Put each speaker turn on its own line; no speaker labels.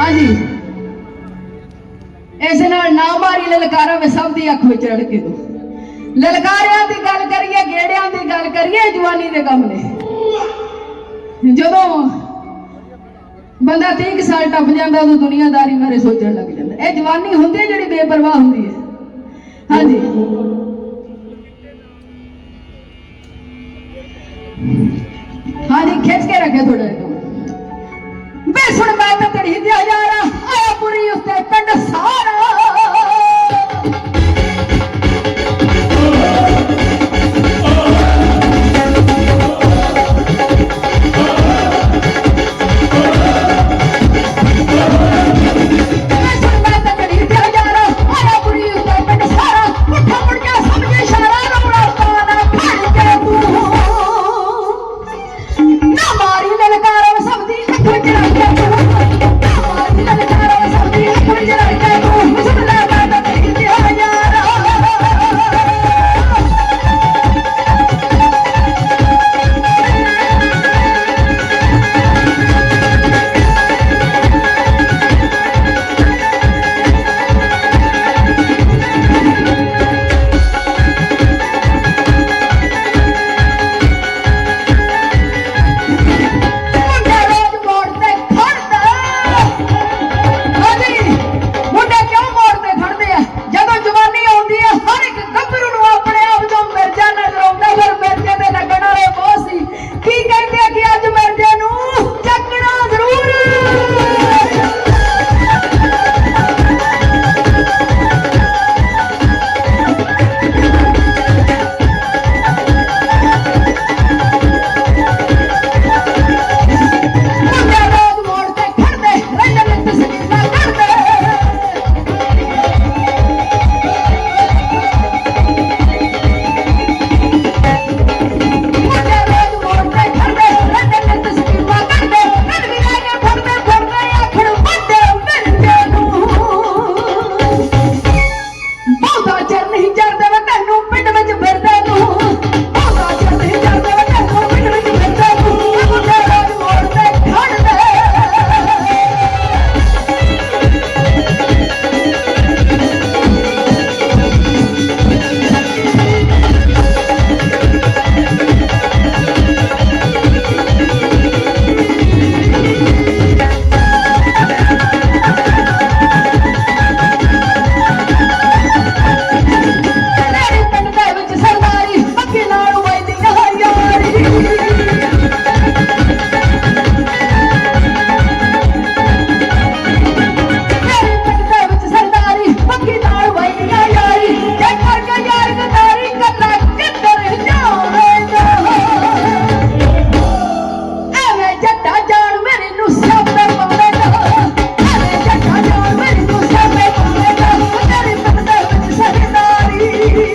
ਹਾਂਜੀ। ਇਸ ਨਾਲ ਨਾ ਮਾਰੀ ਲਲਕਾਰਾਂ ਵਿੱਚ ਸਭ ਦੀ ਅੱਖ ਵਿੱਚ ਰੜ ਕੇ ਦੋ। ਲਲਕਾਰਿਆਂ ਦੀ ਗੱਲ ਕਰੀਏ, ਗੇੜਿਆਂ ਦੀ ਗੱਲ ਕਰੀਏ, ਜਵਾਨੀ ਦੇ ਕੰਮ ਨੇ। ਜਦੋਂ ਬੰਦਾ 30 ਸਾਲ ਟੱਪ ਜਾਂਦਾ, ਉਦੋਂ ਦੁਨੀਆਦਾਰੀ ਬਾਰੇ ਸੋਚਣ ਲੱਗ ਜਾਂਦਾ। ਇਹ ਜਵਾਨੀ ਹੁੰਦੀ ਜਿਹੜੀ ਬੇਪਰਵਾਹ ਘੜੀ ਦਿਆ ਯਾਰਾ ਆਇਆ ਪੁਰੀ ਉਸਤੇ ਪਿੰਡ ਸਾਰਾ।